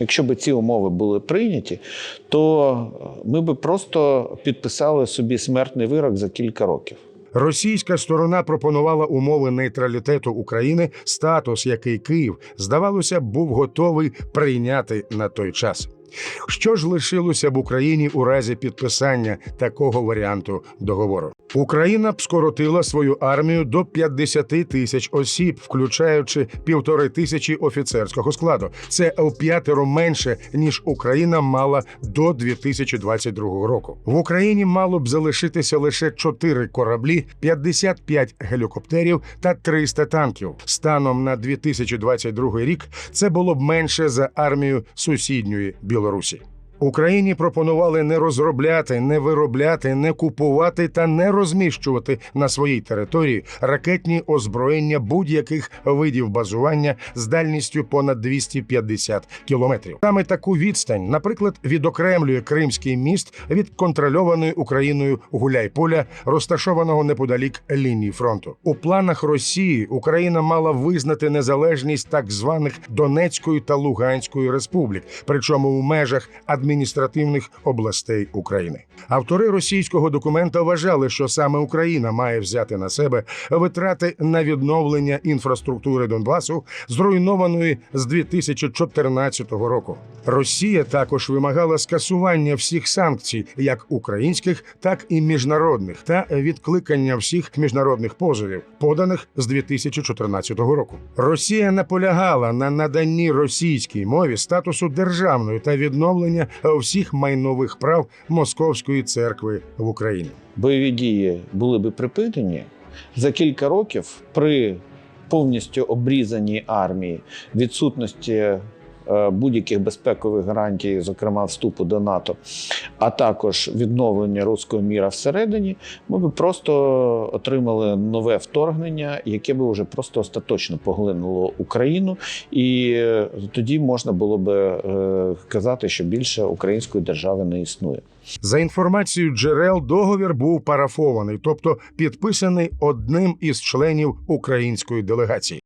Якщо б ці умови були прийняті, то ми б просто підписали собі смертний вирок за кілька років. Російська сторона пропонувала умови нейтралітету України, статус, який Київ, здавалося, був готовий прийняти на той час. Що ж лишилося б Україні у разі підписання такого варіанту договору? Україна б скоротила свою армію до 50 тисяч осіб, включаючи півтори тисячі офіцерського складу. Це в п'ятеро менше ніж Україна мала до 2022 року. В Україні мало б залишитися лише 4 кораблі, 55 гелікоптерів та 300 танків. Станом на 2022 рік це було б менше за армію сусідньої Білорусі. Україні пропонували не розробляти, не виробляти, не купувати та не розміщувати на своїй території ракетні озброєння будь-яких видів базування з дальністю понад 250 кілометрів. Саме таку відстань, наприклад, відокремлює Кримський міст від контрольованої Україною Гуляйполя, розташованого неподалік лінії фронту. У планах Росії Україна мала визнати незалежність так званих Донецької та Луганської республік, причому у межах адміністративних областей України. Автори російського документа вважали, що саме Україна має взяти на себе витрати на відновлення інфраструктури Донбасу, зруйнованої з 2014 року. Росія також вимагала скасування всіх санкцій, як українських, так і міжнародних, та відкликання всіх міжнародних позовів, поданих з 2014 року. Росія наполягала на наданні російській мові статусу державної та відновлення всіх майнових прав Московської церкви в Україні. Бойові дії були би припинені за кілька років при повністю обрізаній армії, відсутності будь-яких безпекових гарантій, зокрема вступу до НАТО, а також відновлення руського міра всередині, ми б просто отримали нове вторгнення, яке би вже просто остаточно поглинуло Україну, і е, тоді можна було би е, казати, що більше української держави не існує. За інформацією джерел, договір був парафований, тобто підписаний одним із членів української делегації.